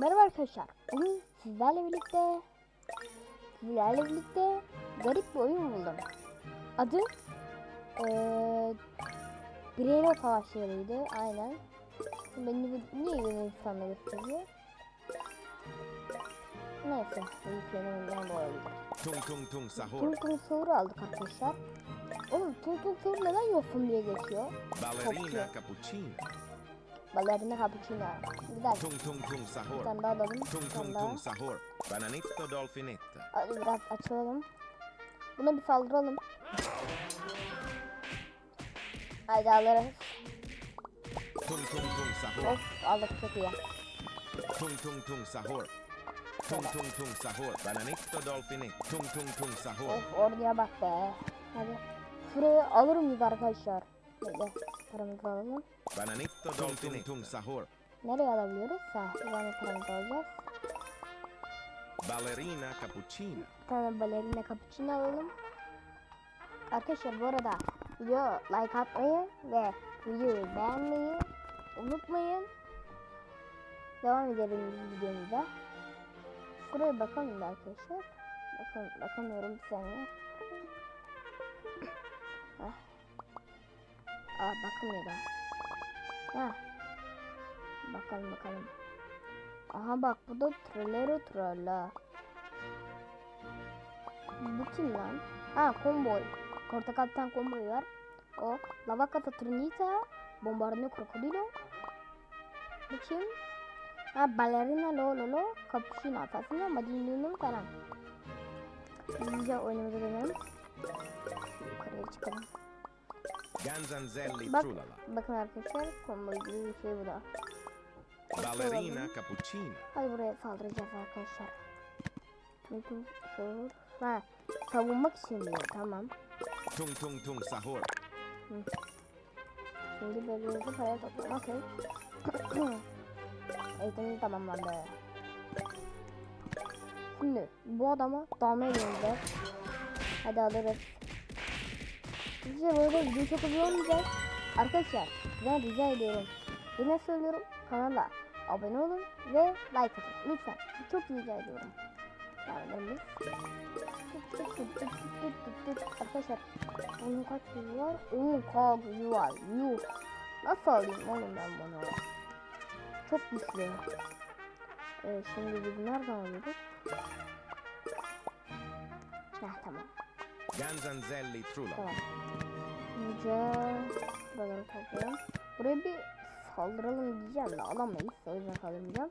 Merhaba arkadaşlar. Bugün sizlerle birlikte sizlerle birlikte garip bir oyun buldum. Adı eee Braille Savaşları'ydı. Aynen. Beni bu- niye Yunanistan'da gösteriyor? Neyse. Bu arada. Tung tung tung sahur. Tung Tung Sahur'u aldık arkadaşlar. Oğlum Tung Tung Sahur neden yosun diye geçiyor? Ballerina cappuccina. Ballerina Cappuccino. Güzel. Tung tung tung Bir sahur. tane daha alalım. Bir Tung tung tung sahur. Bananetto dolfinetta. Hadi biraz açalım. Buna bir saldıralım. Haydi alırız. Tung tung tung sahur. Of aldık çok iyi. Tung tung tung sahur. Tung tung tung sahur. Bananetto dolfinetta. Tung tung tung sahur. Of orduya bak be. Hadi. Şurayı alır mıyız arkadaşlar? Böyle paramızı alalım. Bananetto dolfinetta. Tung sahur. Nereye alabiliyoruz? Ha, tane paramızı alacağız. Ballerina cappuccina. Bir tane balerina cappuccino alalım. Arkadaşlar bu arada video like atmayı ve videoyu beğenmeyi unutmayın. Devam edelim videomuza. Şuraya bakalım da arkadaşlar. Bakın bakamıyorum bir saniye. Heh. Aa bakamıyor Heh. Bakalım bakalım. Aha bak bu da Trolero Trolla. Bu kim lan? Ha Comboy. Portakal'tan Comboy var. O La Vaca Saturnita. Bombardino Crocodilo. Bu kim? Ha Ballerina Lololo. Cappuccino Assassino. Madinunum falan. Hızlıca oyunumuza dönelim. Yukarıya çıkalım. Ganzanzelli Bak. trulala. Bakın arkadaşlar Comboy gibi bir şey bu da. Ballerina cappuccina. Hadi buraya saldıracağız arkadaşlar. Çünkü sor. Ha savunmak için diyor tamam. Tung tung tung sahur. Şimdi bebeğimizi paraya toplamak için eğitimimiz tamamlandı. Şimdi bu adama dalmaya deneyeceğiz. Hadi alırız. Size böyle video çok uzun olmayacak. Arkadaşlar ben rica ediyorum. Yine söylüyorum kanala abone olun ve like atın. Lütfen. Çok rica ediyorum. Arkadaşlar bunun kaç yüzü var? 10 k gücü var. Yuh. Nasıl alayım oğlum ben bunu? Çok güçlü. Ee, şimdi biz nereden alıyorduk? Heh tamam. Ganzanzelli trulala. Tamam. Önce buraları toplayalım. Buraya bir saldıralım diyeceğim de alamayız. O yüzden saldırmayacağım.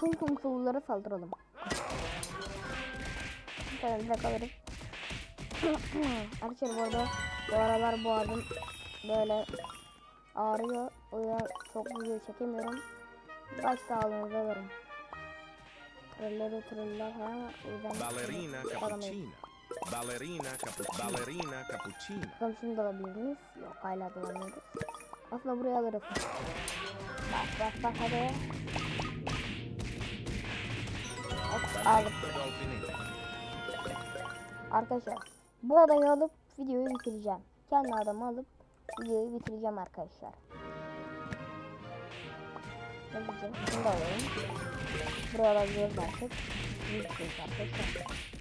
Tüm tüm sorulara saldıralım. Bir tane direkt alırız. Arkadaşlar bu arada bu aralar boğazım böyle ağrıyor. O yüzden çok video çekemiyorum. Baş sağlığınızı alırım. Trolleri troller yüzden Ballerina cappuccina. Ballerina cappuccina. Ballerina cappuccina. Bakalım şunu da alabilir miyiz? Yok hala da alamıyoruz. Aslında buraya alırız. Bak bak bak hadi. Hop, dolfinetta. Arkadaşlar bu adayı alıp videoyu bitireceğim. Kendi adamı alıp videoyu bitireceğim arkadaşlar. Ne diyeceğim? Şunu da alalım. Buraya alabiliyoruz artık. Büyük arkadaşlar.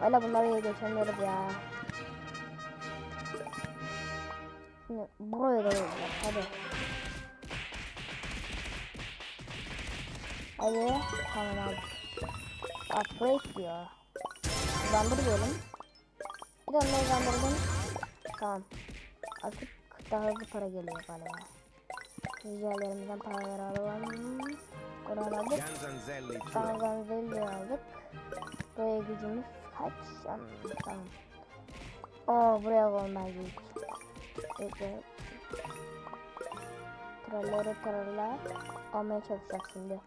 Valla bunları geçemiyoruz ya. Şimdi buraya da yapacağız. Hadi. Hadi. Tamam abi. Upgrade diyor. Hızlandır diyelim. Bir tane hızlandırdım. Tamam. Artık daha hızlı para geliyor galiba. Ricaelerimizden paraları alalım. Oradan aldık. Ganzel'i aldık. Buraya gücümüz kaç? Hmm, Tamam. Oo buraya olmaz ilk. Bekle. Trolleri troller almaya çalışacak şimdi.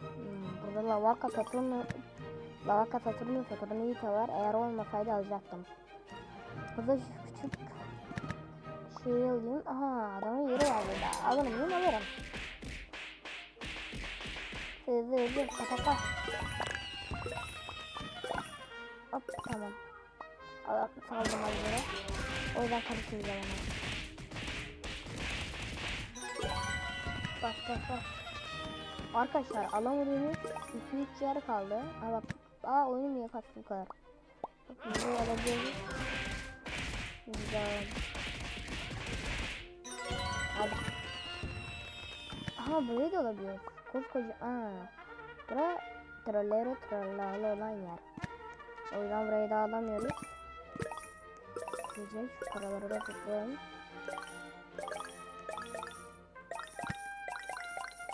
Hmm, burada Lavaka Saturnu Lavaka Saturnu Saturnita var. Eğer olmasaydı alacaktım. Burada şu küçük şeyi alayım. Aha adamın yeri var burada. Alırım değil mi? Alırım. Hızlı hızlı patata. Al- Saldım hazıra. O yüzden karıştıracağım onu. Bas bas bas. Arkadaşlar alamadığımız 2-3 yer kaldı. Aa bak. Aa oyunu niye kastı bu kadar? Bakın burayı alabiliyoruz. Güzel. Hadi. Aha burayı da alabiliyoruz. Koskoca. Aa. Bura trollero trollalı olan yer. O yüzden burayı da alamıyoruz. Güzel şu paraları da toplayalım.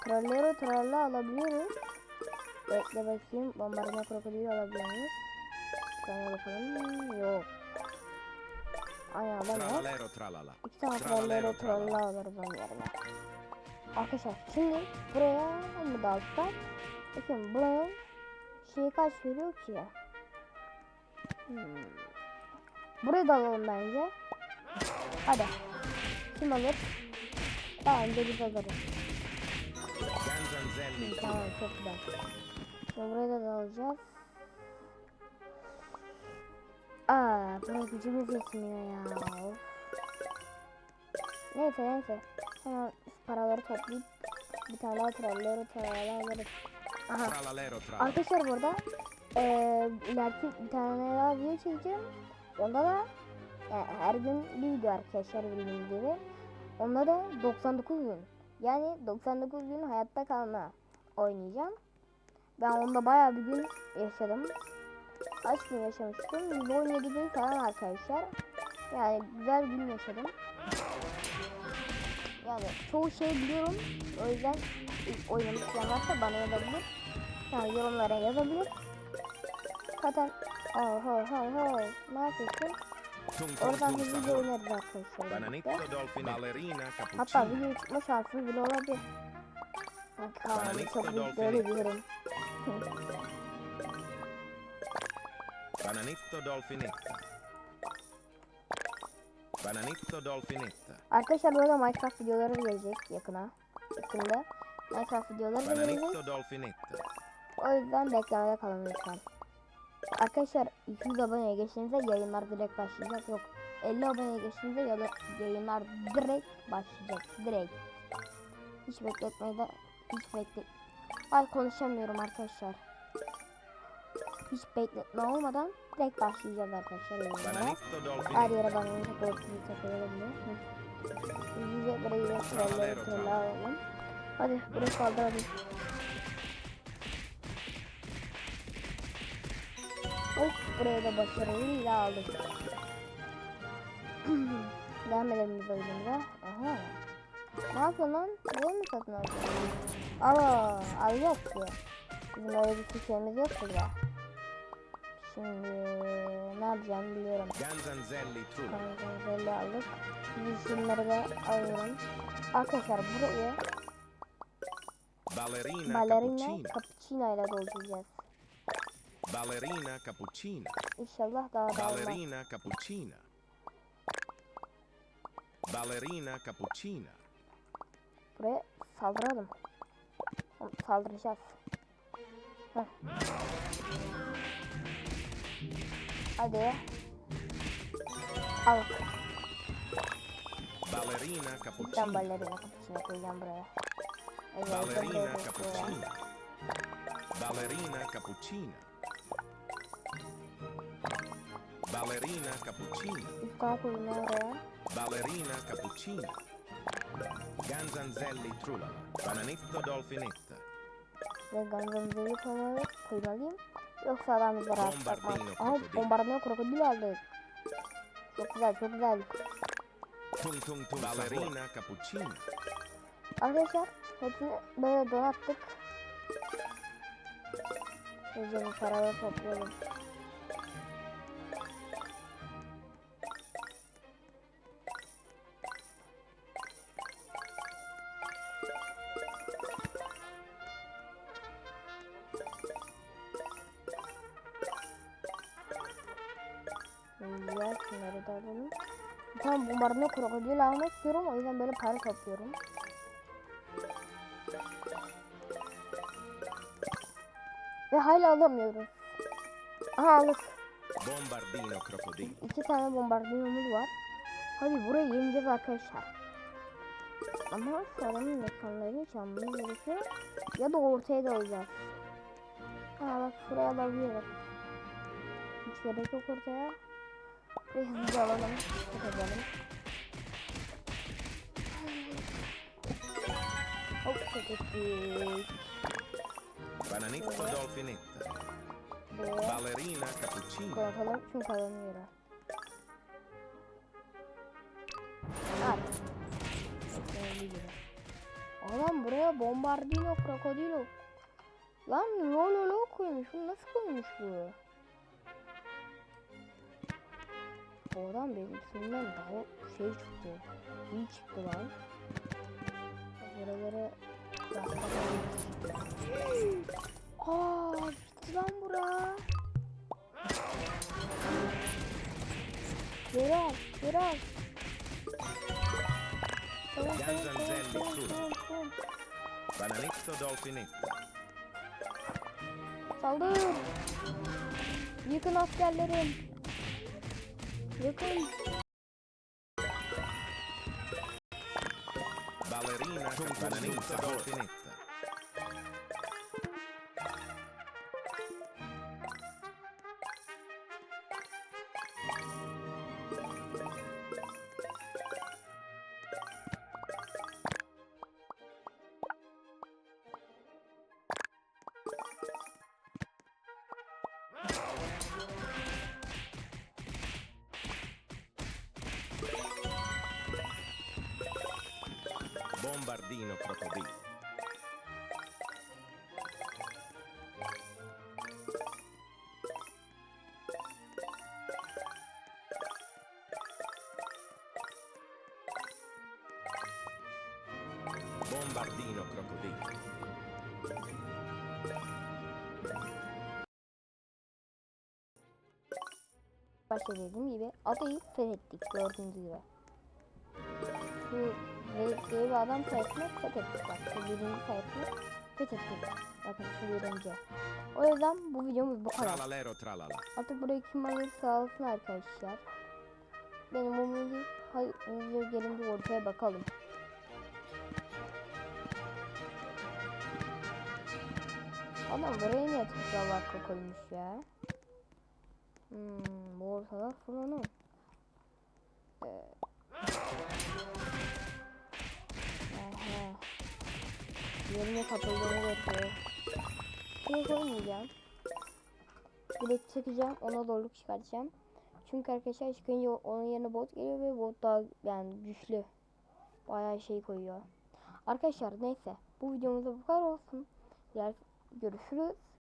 Trollero trolla alabiliyoruz. Bekle bakayım. Bombardıman krokodili alabiliyor muyuz? Sana bakalım. Yok. Aynen alamıyoruz. Tralalero tralala. İki tane Tralalero trollero trolla alırız onun yerine. Arkadaşlar şimdi buraya mı dalsak? Bakın buranın şeyi kaç veriyor ki? Hmm. Burayı da alalım bence. Hadi. Kim alır? Bence biz alırız. Tamam çok güzel. Şimdi buraya da alacağız. Aa, buraya gücümüz yetmiyor ya. Neyse neyse. Hemen paraları toplayıp bir tane daha tralleri tralleri alırız. Aha. Arkadaşlar burada eee ileriki bir tane daha video çekeceğim. Onda da yani her gün bir video arkadaşlar bildiğiniz gibi. Onda da 99 gün. Yani 99 gün hayatta kalma oynayacağım. Ben onda bayağı bir gün yaşadım. Kaç gün yaşamıştım? 117 gün falan arkadaşlar. Yani güzel gün yaşadım. Yani çoğu şey biliyorum. O yüzden ilk oynamak isteyen varsa bana yazabilir. Yani yorumlara yazabilir. Zaten oh ho ho ho ne yapıyorsun? Oradan tung bir video sahur. oynarız arkadaşlar. ballerina Hatta video çıkma şansımız bile olabilir. Bak abi Bananetto çok büyük böyle diyorum. Bananetto dolfinetta. Bananetto dolfinetta. Arkadaşlar burada Minecraft videoları gelecek yakına. Yakında. Minecraft videoları da gelecek. Bananetto dolfinetta. O yüzden beklemede kalın lütfen. Arkadaşlar 200 aboneye geçtiğinizde yayınlar direkt başlayacak. Yok 50 aboneye geçtiğinizde ya da yayınlar direkt başlayacak. Direkt. Hiç bekletmeden hiç bekle. Ay konuşamıyorum arkadaşlar. Hiç bekletme olmadan direkt başlayacağız arkadaşlar yayınlara. Her yere bana yeni takılabilir takılabilir. Yüzüce burayı da sırayla sırayla alalım. Hadi buraya saldıralım. Of buraya da başarıyla aldık. Devam edelim biz oyunumuza. Aha. Ne yapıyorsun lan? Buraya mı satın aldın? Aa, alacağız ki. Bizim öyle bir şeyimiz yok burada. Şimdi ne yapacağımı biliyorum. Ganzanzelli aldık. Şimdi şunları da alıyorum. Arkadaşlar burayı Ballerina cappuccina. cappuccino ile dolduracağız. Ballerina cappuccina. İnşallah daha da olmaz. Ballerina cappuccina. Ballerina cappuccina. Buraya saldıralım. Tamam, Saldıracağız. Heh. Hadi. Al. Ballerina Ben cappuccina. koyacağım buraya. Ballerina buraya koyacağım. cappuccina. Ballerina cappuccina. Ballerina cappuccina. Üstten koyacağım oraya. Ballerina cappuccina. Ganzanzelli trulala. Bananetto dolfinetta. Ve gangamızı koymalıyım. koymalıyım. Yoksa adam bize rahat bırakmaz. Bombardino Aha bombardino krokodil aldık. Çok güzel çok güzel. Tung tung tung. Ballerina cappuccina. Arkadaşlar hepsini böyle donattık. Bu paraları toplayalım. Bombardino krokodil almak istiyorum o yüzden böyle para topluyorum. Ve hala alamıyoruz. Aha aldık. Bombardino krokodil. İki tane bombardımanımız var. Hadi burayı yeneceğiz arkadaşlar. Ama sarının mekanlarını çalmamız gerekiyor. Ya da ortaya da alacağız. Aa bak şuraya alabiliyorum. Hiç gerek yok ortaya. Ve hızlıca alalım. Kapatalım. Çekildik. Bananetto dolfinetta. Buraya Ballerina cappuccino. koyatalım çünkü alamıyor. At. Öyle gibi. Adam buraya bombardino krokodilo. Lan lololo koymuş. Bu nasıl koymuş bu? Bu adam benimkisinden daha şey çıktı. İyi çıktı lan. Buraları. Aa, gitti lan bura. Geri al, geri al. Tamam, tamam, tamam, tamam, tamam. Bananetto dolfinetta. Saldır. Yıkın askerlerim. Yıkın. Ballerina Bananetto dolfinetta. Bombardino crocodilo. Bombardino crocodilo. Başta dediğim gibi adayı fethettik gördüğünüz gibi. Şu ve bir adam sayesinde fethettik. Bak şu birinci sayesinde fethettik. Bakın şu birinci. O yüzden bu videomuz bu kadar. Tralalero tralala. Artık burayı kim alır sağ olsun arkadaşlar. Benim umudum hayır hızlıca gelin bir ortaya bakalım. Adam buraya niye tekrar arka koymuş ya? Hmm, bu ortalar fırlanır. Ee... Yerine katıldığını gösteriyor. Şuraya koymayacağım. Direkt çekeceğim. Ona zorluk çıkartacağım. Çünkü arkadaşlar çıkınca onun yerine bot geliyor ve bot daha yani güçlü. Bayağı şey koyuyor. Arkadaşlar neyse. Bu videomuzda bu kadar olsun. Diğer görüşürüz.